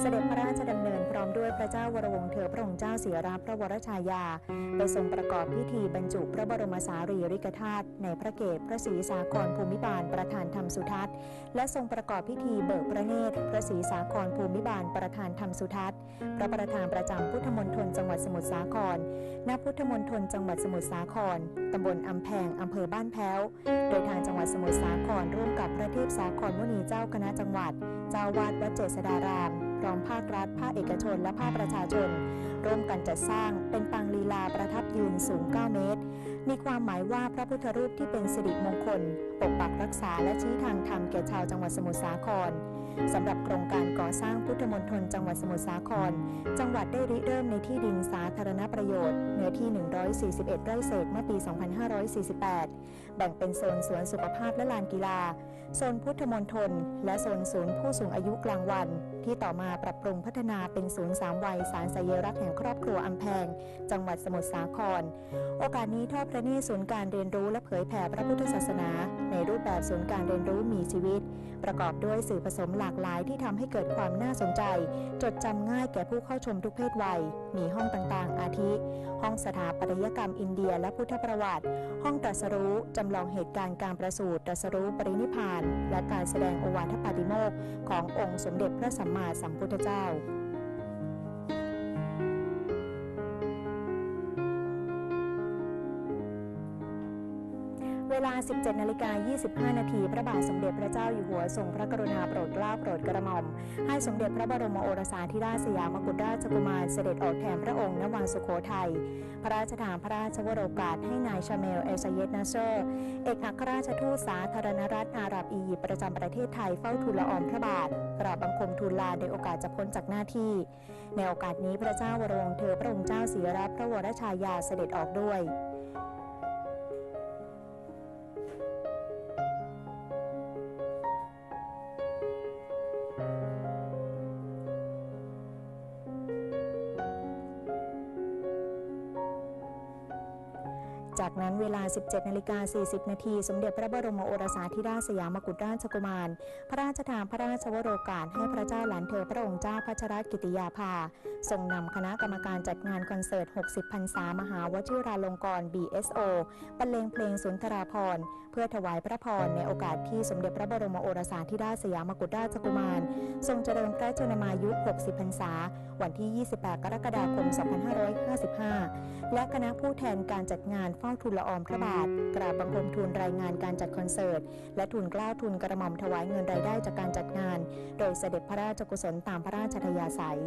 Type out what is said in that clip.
เสด็จพระราชดำเนินพร้อมด้วยพระเจ้าวรวงเธอพระองค์เจ้าเสียราพระวรชายา ไปทรงประกอบพิธีบรรจุพระบรมสารีริกธาตุในพระเกศพระศรีสาครภูมิบาลประธาน รมสุทัศน์ และทรงประกอบพิธีเบิกพระเนตรพระศรีสาครภูมิบาลประธานธรรมสุทัศน์ พระประธานประจำพุทธมณฑลจังหวัดสมุทรสาคร ณ พุทธมณฑลจังหวัดสมุทรสาคร ตำบลอำแพงอำเภอบ้านแพ้ว โดยทางจังหวัดสมุทรสาครร่วมกับพระเทพสาครมุนีเจ้าคณะจังหวัด เจ้าวาดวัดเจษฎารามพร้อมภาครัฐ ภาคเอกชน และภาคประชาชน ร่วมกันจัดสร้างเป็นปางลีลาประทับยืนสูง 9 เมตร มีความหมายว่าพระพุทธรูปที่เป็นสิริมงคล ปกปักรักษาและชี้ทางธรรมแก่ชาวจังหวัดสมุทรสาครสำหรับโครงการก่อสร้างพุทธมณฑลจังหวัดสมุทรสาคร จังหวัดได้ริเริ่มในที่ดินสาธารณประโยชน์เนื้อที่ 141 ไร่เศษเมื่อปี 2548แบ่งเป็นโซนสวนสุขภาพและลานกีฬา โซนพุทธมณฑลและโซนศูนย์ผู้สูงอายุกลางวัน ที่ต่อมาปรับปรุงพัฒนาเป็นศูนย์สามวัยสารสายรักแห่งครอบครัวอัมแพง จังหวัดสมุทรสาคร โอกาสนี้ทอดพระเนตรศูนย์การเรียนรู้และเผยแผ่พระพุทธศาสนา ในรูปแบบศูนย์การเรียนรู้มีชีวิต ประกอบด้วยสื่อผสมหลากหลายที่ทำให้เกิดความน่าสนใจ จดจำง่ายแก่ผู้เข้าชมทุกเพศวัย มีห้องต่างๆ อาทิ ห้องสถาปัตยกรรมอินเดียและพุทธประวัติ ห้องตรัสรู้จำลองเหตุการณ์การประสูติตรัสรู้ปรินิพาน และการแสดงโอวาทปาติโมกขององค์สมเด็จพระสัมมาสัมพุทธเจ้า เวลา 17นาฬิกา25 นาที พระบาทสมเด็จพระเจ้าอยู่หัวทรงพระกรุณาโปรดเกล้าโปรดกระหม่อม ให้สมเด็จพระบรมโอรสาธิราชสยามกุฎราชกุมารเสด็จออกแทนพระองค์ณวังสุโขทัย พระราชทานพระราชวโรกาสให้นายชาเมล เอซเยตนาเซอร์ เอกอัครราชทูตสาธารณรัฐอาหรับอียิปต์ประจำประเทศไทยเฝ้าทูลละอองพระบาท กราบบังคมทูลลาในโอกาสจะพ้นจากหน้าที่ ในโอกาสนี้พระเจ้าวรวงเธอพระองค์เจ้าเสียรับพระวรชายาเสด็จออกด้วย จากนั้นเวลา 17นาฬิกา40 นาทีสมเด็จพระบรมโอรสาธิราชสยามกุฎราชกุมาร พระราชทานพระราชวโรกาสให้พระเจ้าหลานเธอพระองค์เจ้าพัชรกิติยาภา ทรงนำคณะกรรมการจัดงานคอนเสิร์ต 60 พรรษามหาวชิราลงกรณ์ BSO บรรเลงเพลงสุนทราภรเพื่อถวายพระพรในโอกาสที่สมเด็จพระบรมโอรสาธิราชสยามกุฎราชกุมาร ทรงเจริญพระชนมายุ 60 พรรษา วันที่ 28 กรกฎาคม 2555 และคณะผู้แทนการจัดงานเฝ้าทูลละอองพระบาท กราบบังคมทูลรายงานการจัดคอนเสิร์ต และทูลกล้าวทูลกระหม่อมถวายเงินรายได้จากการจัดงาน โดยเสด็จพระราชกุศลตามพระราชทยาศัย